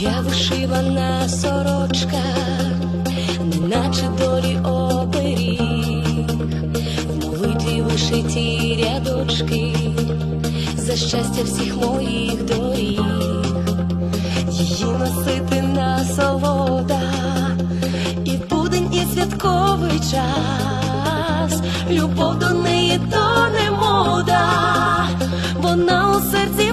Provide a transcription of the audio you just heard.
Моя вишивана сорочка, неначе долі оберіг, в молитві вишиті рядочки, за щастя всіх моїх доріг, її носити насолода, і в будень, і святковий час, любов до неї то не мода, вона у серці